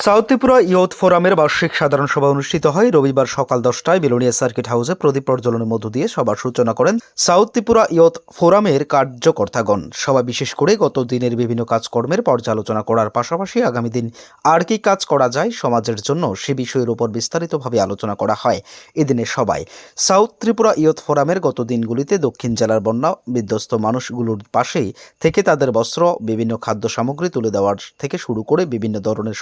South Tripura youth ফোরামের বার্ষিক সাধারণ সভা অনুষ্ঠিত হয় রবিবার সকাল দশটায় বিলোনিয়া সার্কিট হাউসে প্রদীপ প্রজ্বলনের মধ্য দিয়ে সভার সূচনা করেন সাউথ ত্রিপুরা ইয়ুথ ফোরামের কার্যকর্তাগণ। সভা বিশেষ করে গত দিনের বিভিন্ন কাজকর্মের পর্যালোচনা করার পাশাপাশি আগামী দিন আর কি কাজ করা যায় সমাজের জন্য সে বিষয়ের উপর বিস্তারিতভাবে আলোচনা করা হয় এদিনে সবাই সাউথ ত্রিপুরা ইয়ুথ ফোরামের গত দিনগুলিতে দক্ষিণ জেলার বন্যা বিধ্বস্ত মানুষগুলোর পাশেই থেকে তাদের বস্ত্র, বিভিন্ন খাদ্য সামগ্রী তুলে দেওয়ার থেকে শুরু করে বিভিন্ন ধরনের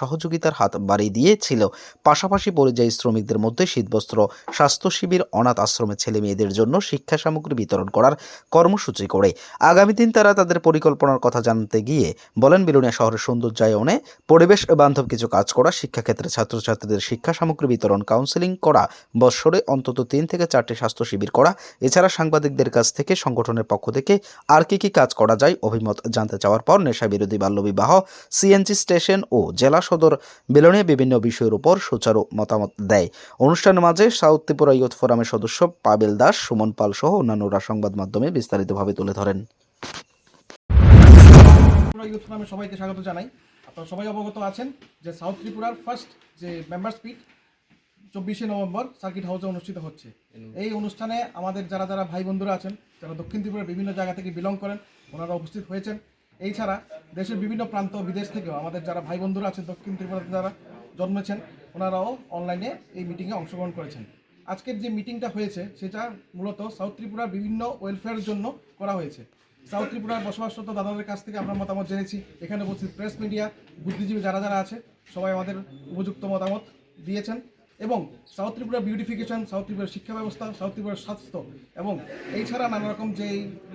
সহযোগিতার হাত বাড়িয়ে দিয়েছিল। পাশাপাশি পরিযায়ী শ্রমিকদের মধ্যে শীতবস্ত্র, স্বাস্থ্য শিবির, অনাথ আশ্রমের ছেলে মেয়েদের জন্য শিক্ষা সামগ্রী বিতরণ করার কর্মসূচি করে। আগামী দিন তারা তাদের পরিকল্পনার কথা জানতে গিয়ে বলেন, বিলুনিয়া শহরের সৌন্দর্যায়নে পরিবেশ বান্ধব কিছু কাজ করা, শিক্ষাক্ষেত্রে ছাত্রছাত্রীদের শিক্ষা সামগ্রী বিতরণ কাউন্সেলিং করা, বৎসরে অন্তত তিন থেকে চারটি স্বাস্থ্য শিবির করা। এছাড়া সাংবাদিকদের কাছ থেকে সংগঠনের পক্ষ থেকে আর কি কি কাজ করা যায় অভিমত জানতে চাওয়ার পর নেশা বিরোধী বাল্যবিবাহ, সিএনজি স্টেশন ও জেলা সদর বেলনে বিভিন্ন বিষয়ের উপর সুচারু মতামত দেয়। অনুষ্ঠানের মাঝে সাউথ ত্রিপুরা ইয়ুথ ফোরামের সদস্য পাবেল দাস, সুমন পাল সহ অন্যান্যরা সংবাদ মাধ্যমে বিস্তারিতভাবে তুলে ধরেন। সবাইকে স্বাগত জানাই। আপনারা সবাই অবগত আছেন যে সাউথ ত্রিপুরার ফার্স্ট যে মেম্বার স্পিড চব্বিশে নভেম্বর সার্কিট হাউসে অনুষ্ঠিত হচ্ছে। এই অনুষ্ঠানে আমাদের যারা যারা ভাই বন্ধুরা আছেন, যারা দক্ষিণ ত্রিপুরার বিভিন্ন জায়গা থেকে বিলং করেন, ওনারা উপস্থিত হয়েছেন। এই ছাড়া দেশের বিভিন্ন প্রান্ত, বিদেশ থেকেও আমাদের যারা ভাই বন্ধুরা আছেন, দক্ষিণ ত্রিপুরাতে যারা জন্মেছেন, ওনারাও অনলাইনে এই মিটিংয়ে অংশগ্রহণ করেছেন। আজকের যে মিটিংটা হয়েছে, সেটা মূলত সাউথ ত্রিপুরার বিভিন্ন ওয়েলফেয়ারের জন্য করা হয়েছে। সাউথ ত্রিপুরার বসবাসরত দাদাদের কাছ থেকে আমরা মতামত জেনেছি। এখানে উপস্থিত প্রেস মিডিয়া বুদ্ধিজীবী যারা যারা আছে, সবাই আমাদের উপযুক্ত মতামত দিয়েছেন এবং সাউথ ত্রিপুরা বিউটিফিকেশন সাউথ ত্রিপুরার শিক্ষা ব্যবস্থা সাউথ ত্রিপুরার স্বাস্থ্য এবং এই ছাড়া নানা রকম যে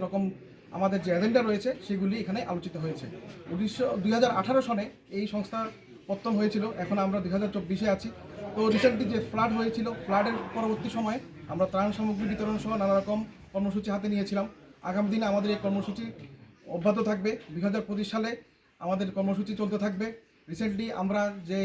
রকম আমাদের যে এজেন্ডা রয়েছে, সেগুলি এখানে আলোচিত হয়েছে। উনিশশো, দুই সনে এই সংস্থা পত্তন হয়েছিল, এখন আমরা দুই হাজার চব্বিশে আছি। তো রিসেন্টলি যে ফ্লাড হয়েছিল ফ্লাডের পরবর্তী সময়ে আমরা ত্রাণ সামগ্রী বিতরণ সহ নানা রকম কর্মসূচি হাতে নিয়েছিলাম। আগামী দিনে আমাদের এই কর্মসূচি অব্যাহত থাকবে। দুই হাজার পঁচিশ সালে আমাদের কর্মসূচি চলতে থাকবে। রিসেন্টলি আমরা যে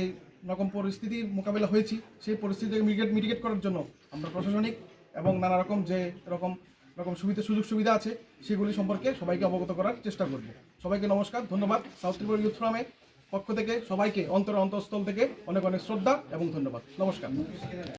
রকম পরিস্থিতির মোকাবিলা হয়েছি, সেই পরিস্থিতিকে মিটিগেট মিটিগেট করার জন্য আমরা প্রশাসনিক এবং নানা রকম যে রকম রকম সুবিধা সুযোগ সুবিধা আছে, সেগুলি সম্পর্কে সবাইকে অবগত করার চেষ্টা করব। সবাইকে নমস্কার, ধন্যবাদ। সাউথ ত্রিপুরা ইউথ ফোরামের পক্ষ থেকে সবাইকে, অন্তর অন্তঃস্থল থেকে অনেক অনেক শ্রদ্ধা এবং ধন্যবাদ। নমস্কার।